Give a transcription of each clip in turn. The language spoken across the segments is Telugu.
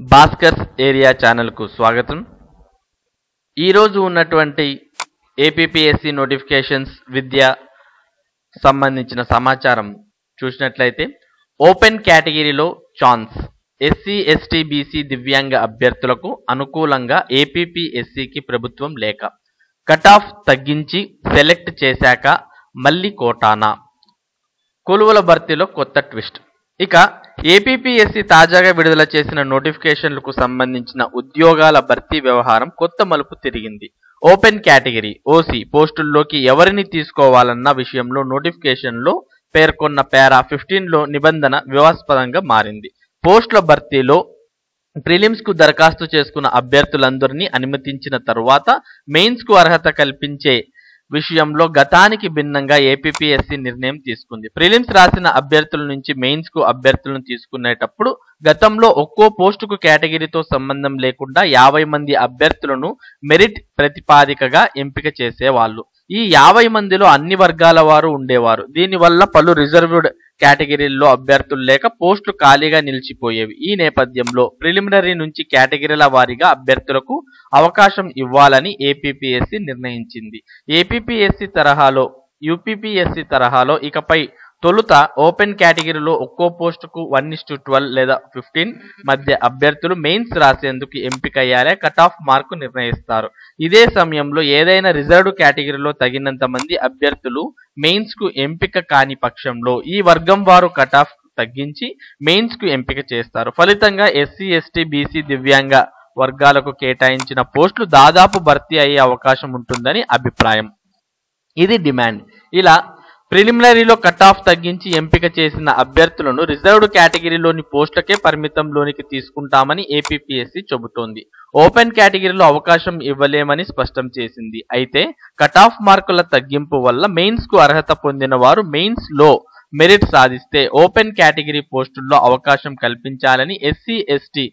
భాస్కర్స్ ఏరియా ఛానల్కు స్వాగతం. ఈరోజు ఉన్నటువంటి ఏపీపీఎస్సి నోటిఫికేషన్స్ విద్య సంబంధించిన సమాచారం చూసినట్లయితే ఓపెన్ కేటగిరీలో ఛాన్స్ ఎస్సీ ఎస్టీ బీసీ దివ్యాంగ అభ్యర్థులకు అనుకూలంగా ఏపీపీఎస్సికి ప్రభుత్వం లేక కట్ ఆఫ్ తగ్గించి సెలెక్ట్ చేశాక మళ్ళీ కోటానా. కొలువుల భర్తీలో కొత్త ట్విస్ట్. ఇక ఏపీపీఎస్సీ తాజాగా విడుదల చేసిన నోటిఫికేషన్లకు సంబంధించిన ఉద్యోగాల భర్తీ వ్యవహారం కొత్త మలుపు తిరిగింది. ఓపెన్ కేటగిరీ ఓసీ పోస్టుల్లోకి ఎవరిని తీసుకోవాలన్న విషయంలో నోటిఫికేషన్లో పేర్కొన్న పేరా ఫిఫ్టీన్లో నిబంధన వివాస్పదంగా మారింది. పోస్టుల భర్తీలో ప్రిలిమ్స్కు దరఖాస్తు చేసుకున్న అభ్యర్థులందరినీ అనుమతించిన తరువాత మెయిన్స్కు అర్హత కల్పించే విషయంలో గతానికి భిన్నంగా ఏపీపీఎస్సీ నిర్ణయం తీసుకుంది. ప్రిలిమ్స్ రాసిన అభ్యర్థుల నుంచి మెయిన్స్కు అభ్యర్థులను తీసుకునేటప్పుడు గతంలో ఒక్కో పోస్టుకు కేటగిరీతో సంబంధం లేకుండా యాభై మంది అభ్యర్థులను మెరిట్ ప్రతిపాదికగా ఎంపిక చేసేవాళ్ళు. ఈ యాభై మందిలో అన్ని వర్గాల వారు ఉండేవారు. దీనివల్ల పలు రిజర్వ్డ్ కేటగిరీల్లో అభ్యర్థులు లేక పోస్టులు ఖాళీగా నిలిచిపోయేవి. ఈ నేపథ్యంలో ప్రిలిమినరీ నుంచి కేటగిరీల వారీగా అభ్యర్థులకు అవకాశం ఇవ్వాలని ఏపీపీఎస్సీ నిర్ణయించింది. ఏపీపీఎస్సీ తరహాలో యూపీపీఎస్సీ తరహాలో ఇకపై తొలుత ఓపెన్ కేటగిరీలో ఒక్కో పోస్టుకు వన్ ఇస్ టు ట్వెల్వ్ లేదా ఫిఫ్టీన్ మధ్య అభ్యర్థులు మెయిన్స్ రాసేందుకు ఎంపికయ్యారే కట్ ఆఫ్ మార్కు నిర్ణయిస్తారు. ఇదే సమయంలో ఏదైనా రిజర్వ్డ్ కేటగిరీలో తగినంత మంది అభ్యర్థులు మెయిన్స్కు ఎంపిక కాని పక్షంలో ఈ వర్గం వారు కట్ ఆఫ్ తగ్గించి మెయిన్స్కు ఎంపిక చేస్తారు. ఫలితంగా ఎస్సీ ఎస్టీ బీసీ దివ్యాంగ వర్గాలకు కేటాయించిన పోస్టులు దాదాపు భర్తీ అయ్యే అవకాశం ఉంటుందని అభిప్రాయం. ఇది డిమాండ్. ఇలా ప్రిలిమినరీలో కట్ ఆఫ్ తగ్గించి ఎంపిక చేసిన అభ్యర్థులను రిజర్వ్డ్ కేటగిరీలోని పోస్టులకే పరిమితంలోనికి తీసుకుంటామని ఏపీపీఎస్సీ చెబుతోంది. ఓపెన్ కేటగిరీలో అవకాశం ఇవ్వలేమని స్పష్టం చేసింది. అయితే కట్ ఆఫ్ మార్కుల తగ్గింపు వల్ల మెయిన్స్కు అర్హత పొందిన వారు మెయిన్స్లో మెరిట్ సాధిస్తే ఓపెన్ కేటగిరీ పోస్టుల్లో అవకాశం కల్పించాలని ఎస్సీ ఎస్టీ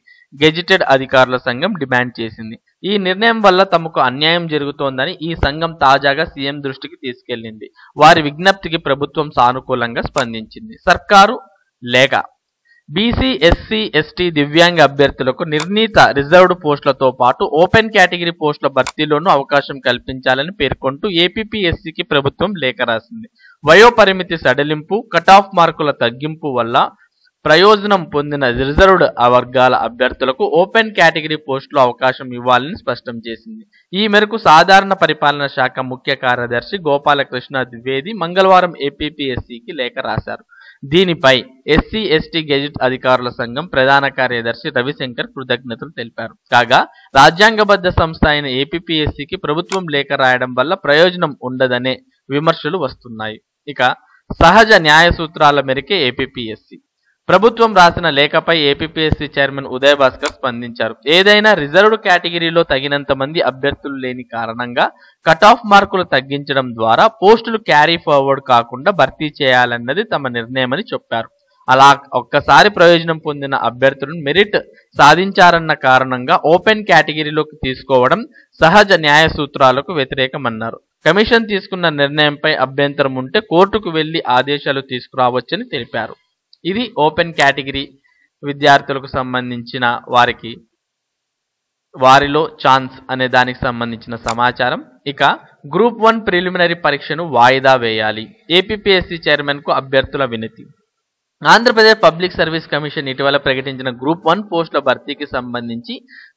గెజిటెడ్ అధికారుల సంఘం డిమాండ్ చేసింది. ఈ నిర్ణయం వల్ల తమకు అన్యాయం జరుగుతోందని ఈ సంఘం తాజాగా సీఎం దృష్టికి తీసుకెళ్ళింది వారి విజ్ఞప్తికి ప్రభుత్వం సానుకూలంగా స్పందించింది. సర్కారు లేక బీసీ ఎస్సీ ఎస్టీ దివ్యాంగ అభ్యర్థులకు నిర్ణీత రిజర్వ్డ్ పోస్టులతో పాటు ఓపెన్ కేటగిరీ పోస్టుల భర్తీలోనూ అవకాశం కల్పించాలని పేర్కొంటూ ఏపీపీఎస్సీకి ప్రభుత్వం లేఖ రాసింది. వయోపరిమితి సడలింపు కట్ ఆఫ్ మార్కుల తగ్గింపు వల్ల ప్రయోజనం పొందిన రిజర్వ్డ్ వర్గాల అభ్యర్థులకు ఓపెన్ కేటగిరీ పోస్టులో అవకాశం ఇవ్వాలని స్పష్టం చేసింది. ఈ మేరకు సాధారణ పరిపాలన శాఖ ముఖ్య కార్యదర్శి గోపాలకృష్ణ ద్వివేది మంగళవారం ఏపీపీఎస్సీకి లేఖ రాశారు. దీనిపై ఎస్సీ ఎస్టీ గెజిట్ అధికారుల సంఘం ప్రధాన కార్యదర్శి రవిశంకర్ కృతజ్ఞతలు తెలిపారు. కాగా రాజ్యాంగబద్ధ సంస్థ అయిన ఏపీపీఎస్సీకి ప్రభుత్వం లేఖ రాయడం వల్ల ప్రయోజనం ఉండదనే విమర్శలు వస్తున్నాయి. ఇక సహజ న్యాయ సూత్రాల మేరకే ఏపీపీఎస్సీ. ప్రభుత్వం రాసిన లేఖపై ఏపీఎస్సీ చైర్మన్ ఉదయ్ భాస్కర్ స్పందించారు. ఏదైనా రిజర్వ్డ్ కేటగిరీలో తగినంత మంది అభ్యర్థులు లేని కారణంగా కట్ ఆఫ్ మార్కులు తగ్గించడం ద్వారా పోస్టులు క్యారీ ఫార్వర్డ్ కాకుండా భర్తీ చేయాలన్నది తమ నిర్ణయమని చెప్పారు. అలా ఒక్కసారి ప్రయోజనం పొందిన అభ్యర్థులను మెరిట్ సాధించారన్న కారణంగా ఓపెన్ కేటగిరీలోకి తీసుకోవడం సహజ న్యాయ సూత్రాలకు వ్యతిరేకమన్నారు. కమిషన్ తీసుకున్న నిర్ణయంపై అభ్యంతరం ఉంటే కోర్టుకు వెళ్ళి ఆదేశాలు తీసుకురావచ్చని తెలిపారు. ఇది ఓపెన్ కేటగిరీ విద్యార్థులకు సంబంధించిన వారికి వారిలో ఛాన్స్ అనే దానికి సంబంధించిన సమాచారం. ఇక గ్రూప్ వన్ ప్రిలిమినరీ పరీక్షను వాయిదా వేయాలి. ఏపీపీఎస్సీ చైర్మన్కు అభ్యర్థుల వినతి. ఆంధ్రప్రదేశ్ పబ్లిక్ సర్వీస్ కమిషన్ ఇటీవల ప్రకటించిన గ్రూప్ వన్ పోస్టుల భర్తీకి సంబంధించి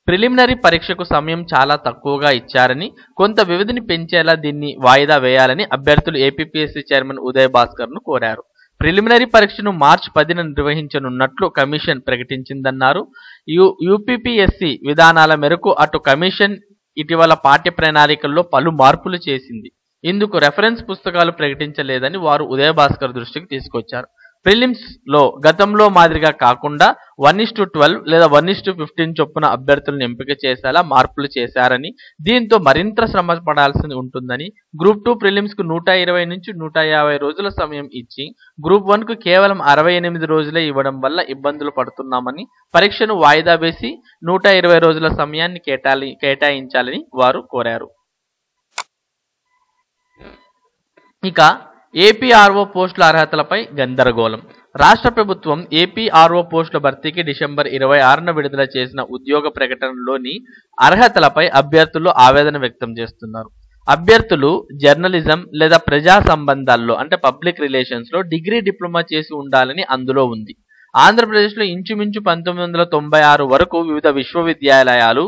ప్రిలిమినరీ పరీక్షకు సమయం చాలా తక్కువగా ఇచ్చారని కొంత వ్యవధిని పెంచేలా దీన్ని వాయిదా వేయాలని అభ్యర్థులు ఏపీపీఎస్సీ చైర్మన్ ఉదయ్ భాస్కర్ను కోరారు. ప్రిలిమినరీ పరీక్షను మార్చి పదిన నిర్వహించనున్నట్లు కమిషన్ ప్రకటించిందన్నారు. యూ యూపీపీఎస్సీ విధానాల మేరకు అటు కమిషన్ ఇటీవల పాఠ్య ప్రణాళికల్లో పలు మార్పులు చేసింది. ఇందుకు రెఫరెన్స్ పుస్తకాలు ప్రకటించలేదని వారు ఉదయభాస్కర్ దృష్టికి తీసుకొచ్చారు. ప్రిలిమ్స్లో గతంలో మాదిరిగా కాకుండా వన్ ఇస్టు ట్వెల్వ్ లేదా వన్ ఇస్టు ఫిఫ్టీన్ చొప్పున అభ్యర్థులను ఎంపిక చేసేలా మార్పులు చేశారని దీంతో మరింత శ్రమ పడాల్సి ఉంటుందని గ్రూప్ టూ ప్రిలిమ్స్కు నూట ఇరవై నుంచి నూట యాభై రోజుల సమయం ఇచ్చి గ్రూప్ వన్కు కేవలం అరవై ఎనిమిది రోజులే ఇవ్వడం వల్ల ఇబ్బందులు పడుతున్నామని పరీక్షను వాయిదా వేసి నూట ఇరవై రోజుల సమయాన్ని కేటాలి కేటాయించాలని వారు కోరారు. ఇక ఏపీఆర్ఓ పోస్టుల అర్హతలపై గందరగోళం. రాష్ట్ర ప్రభుత్వం ఏపీఆర్ఓ పోస్టుల భర్తీకి డిసెంబర్ ఇరవై ఆరున విడుదల చేసిన ఉద్యోగ ప్రకటనలోని అర్హతలపై అభ్యర్థులు ఆవేదన వ్యక్తం చేస్తున్నారు. అభ్యర్థులు జర్నలిజం లేదా ప్రజా సంబంధాల్లో అంటే పబ్లిక్ రిలేషన్స్లో డిగ్రీ డిప్లొమా చేసి ఉండాలని అందులో ఉంది. ఆంధ్రప్రదేశ్లో ఇంచుమించు పంతొమ్మిది వందల తొంభై ఆరు వరకు వివిధ విశ్వవిద్యాలయాలు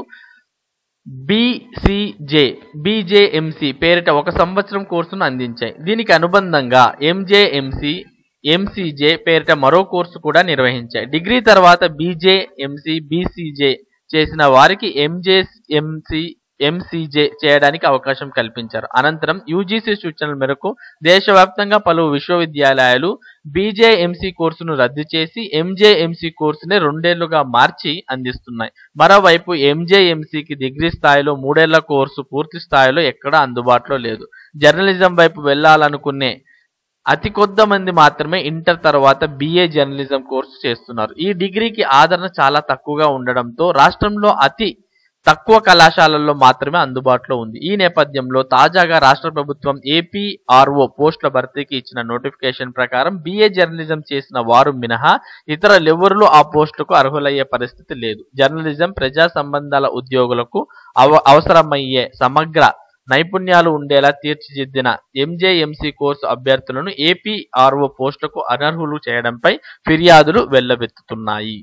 బీసీజే బీజేఎంసీ పేరిట ఒక సంవత్సరం కోర్సును అందించాయి. దీనికి అనుబంధంగా ఎంజేఎంసీ ఎంసీజే పేరిట మరో కోర్సు కూడా నిర్వహించాయి. డిగ్రీ తర్వాత బీజేఎంసీ బీసీజే చేసిన వారికి ఎంజేఎంసీ ఎంసీజే చేయడానికి అవకాశం కల్పించారు. అనంతరం యూజీసీ సూచనల మేరకు దేశవ్యాప్తంగా పలు విశ్వవిద్యాలయాలు బీజేఎంసీ కోర్సును రద్దు చేసి ఎంజేఎంసీ కోర్సుని రెండేళ్ళుగా మార్చి అందిస్తున్నాయి. మరోవైపు ఎంజేఎంసీకి డిగ్రీ స్థాయిలో మూడేళ్ళ కోర్సు పూర్తి స్థాయిలో ఎక్కడా అందుబాటులో లేదు. జర్నలిజం వైపు వెళ్ళాలనుకునే అతి కొద్ది మంది మాత్రమే ఇంటర్ తర్వాత బిఏ జర్నలిజం కోర్సు చేస్తున్నారు. ఈ డిగ్రీకి ఆదరణ చాలా తక్కువగా ఉండడంతో రాష్ట్రంలో అతి తక్కువ కళాశాలల్లో మాత్రమే అందుబాటులో ఉంది. ఈ నేపథ్యంలో తాజాగా రాష్ట్ర ప్రభుత్వం ఏపీఆర్ఓ పోస్టుల భర్తీకి ఇచ్చిన నోటిఫికేషన్ ప్రకారం బీఏ జర్నలిజం చేసిన వారు మినహా ఇతరులెవరూ ఆ పోస్టులకు అర్హులయ్యే పరిస్థితి లేదు. జర్నలిజం ప్రజా సంబంధాల ఉద్యోగులకు అవ అవసరమయ్యే సమగ్ర నైపుణ్యాలు ఉండేలా తీర్చిదిద్దిన ఎంజేఎంసీ కోర్సు అభ్యర్థులను ఏపీఆర్ఓ పోస్టులకు అనర్హులు చేయడంపై ఫిర్యాదులు వెల్లబెత్తుతున్నాయి.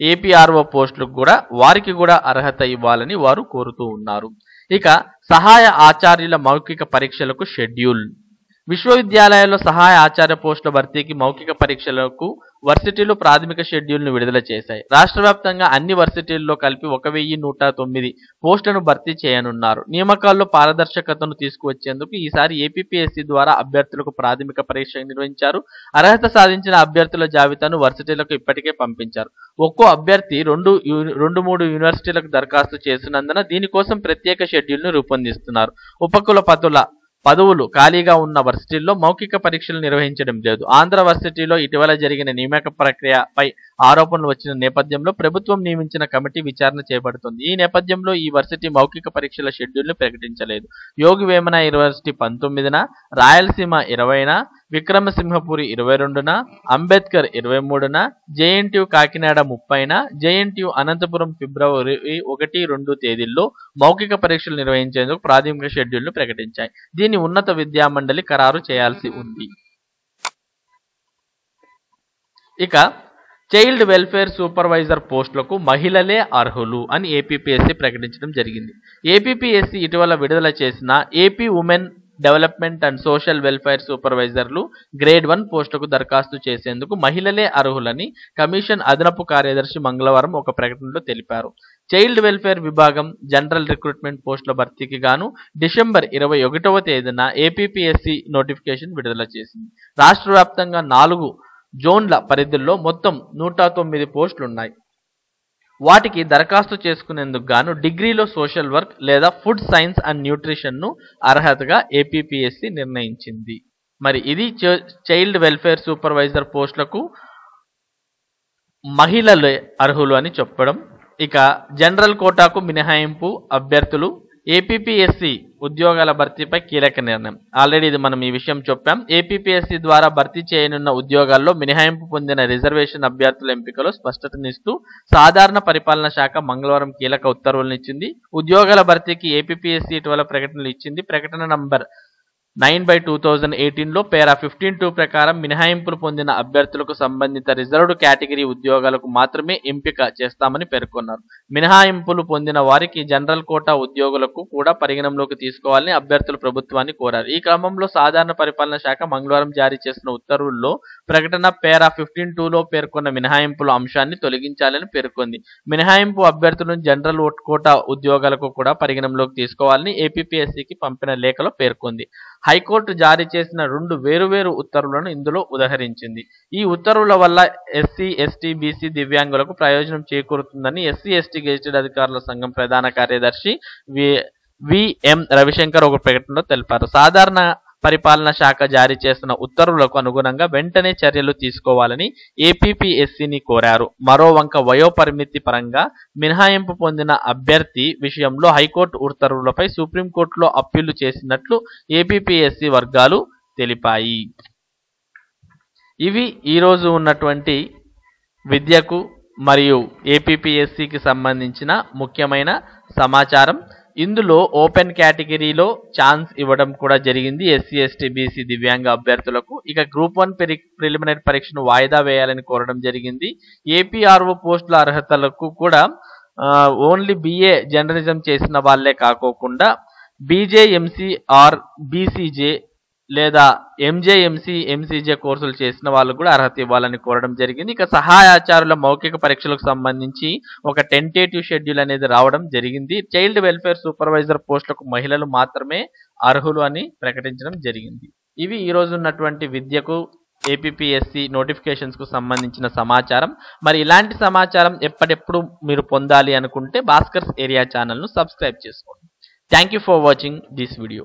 ఏపీఆర్ఓ పోస్టులకు కూడా వారికి కూడా అర్హత ఇవ్వాలని వారు కోరుతూ ఉన్నారు. ఇక సహాయ ఆచార్యుల మౌఖిక పరీక్షలకు షెడ్యూల్. విశ్వవిద్యాలయాల్లో సహాయ ఆచార్య పోస్టుల భర్తీకి మౌఖిక పరీక్షలకు వర్సిటీలు ప్రాథమిక షెడ్యూల్ను విడుదల చేశాయి. రాష్ట్ర వ్యాప్తంగా అన్ని వర్సిటీల్లో కలిపి ఒక వెయ్యి నూట తొమ్మిది పోస్టులను భర్తీ చేయనున్నారు. నియామకాల్లో పారదర్శకతను తీసుకువచ్చేందుకు ఈసారి ఏపీపీఎస్సీ ద్వారా అభ్యర్థులకు ప్రాథమిక పరీక్ష నిర్వహించారు. అర్హత సాధించిన అభ్యర్థుల జాబితాను వర్సిటీలకు ఇప్పటికే పంపించారు. ఒక్కో అభ్యర్థి రెండు రెండు మూడు యూనివర్సిటీలకు దరఖాస్తు చేసినందున దీనికోసం ప్రత్యేక షెడ్యూల్ను రూపొందిస్తున్నారు. ఉపకులపతుల పదవులు ఖాళీగా ఉన్న వర్సిటీల్లో మౌఖిక పరీక్షలు నిర్వహించడం లేదు ఆంధ్ర వర్సిటీలో ఇటీవల జరిగిన నియామక ప్రక్రియపై ఆరోపణలు వచ్చిన నేపథ్యంలో ప్రభుత్వం నియమించిన కమిటీ విచారణ చేపడుతుంది. ఈ నేపథ్యంలో ఈ వర్సిటీ మౌఖిక పరీక్షల షెడ్యూల్ను ప్రకటించలేదు. యోగి వేమన యూనివర్సిటీ పంతొమ్మిదిన రాయలసీమ ఇరవైన విక్రమసింహపురి ఇరవై రెండున అంబేద్కర్ ఇరవై మూడున జేఎన్టీయు కాకినాడ ముప్పైన జేఎన్టీయు అనంతపురం ఫిబ్రవరి ఒకటి రెండు తేదీల్లో మౌఖిక పరీక్షలు నిర్వహించేందుకు ప్రాథమిక షెడ్యూల్ను ప్రకటించాయి. దీన్ని ఉన్నత విద్యామండలి ఖరారు చేయాల్సి ఉంది. ఇక చైల్డ్ వెల్ఫేర్ సూపర్వైజర్ పోస్టులకు మహిళలే అర్హులు అని ఏపీపీఎస్సీ ప్రకటించడం జరిగింది. ఏపీపీఎస్సీ ఇటీవల విడుదల చేసిన AP women development and social welfare సూపర్వైజర్లు grade one పోస్టుకు దరఖాస్తు చేసేందుకు మహిళలే అర్హులని కమిషన్ అదనపు కార్యదర్శి మంగళవారం ఒక ప్రకటనలో తెలిపారు. చైల్డ్ వెల్ఫేర్ విభాగం జనరల్ రిక్రూట్మెంట్ పోస్టుల భర్తీకి గాను డిసెంబర్ ఇరవై ఒకటవ తేదీన ఏపీపీఎస్సీ నోటిఫికేషన్ విడుదల చేసింది. రాష్ట్ర వ్యాప్తంగా నాలుగు జోన్ల పరిధుల్లో మొత్తం నూట తొమ్మిది పోస్టులున్నాయి. వాటికి దరఖాస్తు చేసుకునేందుకు గాను డిగ్రీలో సోషల్ వర్క్ లేదా ఫుడ్ సైన్స్ అండ్ న్యూట్రిషన్ను అర్హతగా ఏపీపీఎస్సీ నిర్ణయించింది. మరి ఇది చ- చైల్డ్ వెల్ఫేర్ సూపర్వైజర్ పోస్టులకు మహిళలు అర్హులు అని చెప్పడం. ఇక జనరల్ కోటాకు మినహాయింపు అభ్యర్థులు ఏపీపీఎస్సీ ఉద్యోగాల భర్తీపై కీలక నిర్ణయం. ఆల్రెడీ ఇది మనం ఈ విషయం చెప్పాం. ఏపీపీఎస్సీ ద్వారా భర్తీ చేయనున్న ఉద్యోగాల్లో మినహాయింపు పొందిన రిజర్వేషన్ అభ్యర్థుల ఎంపికలో స్పష్టతనిస్తూ సాధారణ పరిపాలన శాఖ మంగళవారం కీలక ఉత్తర్వులను ఇచ్చింది. ఉద్యోగాల భర్తీకి ఏపీపీఎస్సీ ఇటీవల ప్రకటనలు ఇచ్చింది. ప్రకటన number nine by two thousand ఎయిటీన్లో పేరా ఫిఫ్టీన్ టూ ప్రకారం మినహాయింపులు పొందిన అభ్యర్థులకు సంబంధిత రిజర్వ్డ్ కేటగిరీ ఉద్యోగాలకు మాత్రమే ఎంపిక చేస్తామని పేర్కొన్నారు. మినహాయింపులు పొందిన వారికి జనరల్ కోటా ఉద్యోగులకు కూడా పరిగణనలోకి తీసుకోవాలని అభ్యర్థులు ప్రభుత్వాన్ని కోరారు. ఈ క్రమంలో సాధారణ పరిపాలన శాఖ మంగళవారం జారీ చేసిన ఉత్తర్వుల్లో ప్రకటన పేరా ఫిఫ్టీన్ టూలో పేర్కొన్న మినహాయింపుల అంశాన్ని తొలగించాలని పేర్కొంది. మినహాయింపు అభ్యర్థులను జనరల్ కోటా ఉద్యోగాలకు కూడా పరిగణనలోకి తీసుకోవాలని ఏపీపీఎస్సీకి పంపిన లేఖలో పేర్కొంది. హైకోర్టు జారీ చేసిన రెండు వేరువేరు ఉత్తర్వులను ఇందులో ఉదహరించింది. ఈ ఉత్తర్వుల వల్ల ఎస్సీ ఎస్టీ బీసీ దివ్యాంగులకు ప్రయోజనం చేకూరుతుందని ఎస్సీ ఎస్టీ గెజిటెడ్ అధికారుల సంఘం ప్రధాన కార్యదర్శి వి విఎం రవిశంకర్ ఒక ప్రకటనలో తెలిపారు. సాధారణ పరిపాలన శాఖ జారీ చేసిన ఉత్తర్వులకు అనుగుణంగా వెంటనే చర్యలు తీసుకోవాలని ఏపీపీఎస్సీని కోరారు. మరో వంక వయోపరిమితి పరంగా మినహాయింపు పొందిన అభ్యర్థి విషయంలో హైకోర్టు ఉత్తర్వులపై సుప్రీంకోర్టులో అప్పీలు చేసినట్లు ఏపీపీఎస్సీ వర్గాలు తెలిపాయి. ఇవి ఈరోజు ఉన్నటువంటి విద్యకు మరియు ఏపీపీఎస్సికి సంబంధించిన ముఖ్యమైన సమాచారం. ఇందులో ఓపెన్ కేటగిరీలో ఛాన్స్ ఇవ్వడం కూడా జరిగింది. ఎస్సీ ఎస్టీ బీసీ దివ్యాంగ అభ్యర్థులకు. ఇక గ్రూప్ వన్ ప్రిలిమినరీ పరీక్షను వాయిదా వేయాలని కోరడం జరిగింది. ఏపీఆర్ఓ పోస్టుల అర్హతలకు కూడా ఓన్లీ బిఏ జర్నలిజం చేసిన వాళ్ళే కాకోకుండా బీజేఎంసీఆర్ బీసీజే లేదా ఎంజేఎంసీ ఎంసీజే కోర్సులు చేసిన వాళ్ళు కూడా అర్హత ఇవ్వాలని కోరడం జరిగింది. ఇక సహాయాచారుల మౌఖిక పరీక్షలకు సంబంధించి ఒక టెంటేటివ్ షెడ్యూల్ అనేది రావడం జరిగింది. చైల్డ్ వెల్ఫేర్ సూపర్వైజర్ పోస్టులకు మహిళలు మాత్రమే అర్హులు అని ప్రకటించడం జరిగింది. ఇవి ఈ రోజు ఉన్నటువంటి విద్యకు ఏపీఎస్సి నోటిఫికేషన్స్కు సంబంధించిన సమాచారం. మరి ఇలాంటి సమాచారం ఎప్పటిప్పుడు మీరు పొందాలి అనుకుంటే భాస్కర్స్ ఏరియా ఛానల్ను సబ్స్క్రైబ్ చేసుకోండి. Thank you for watching this video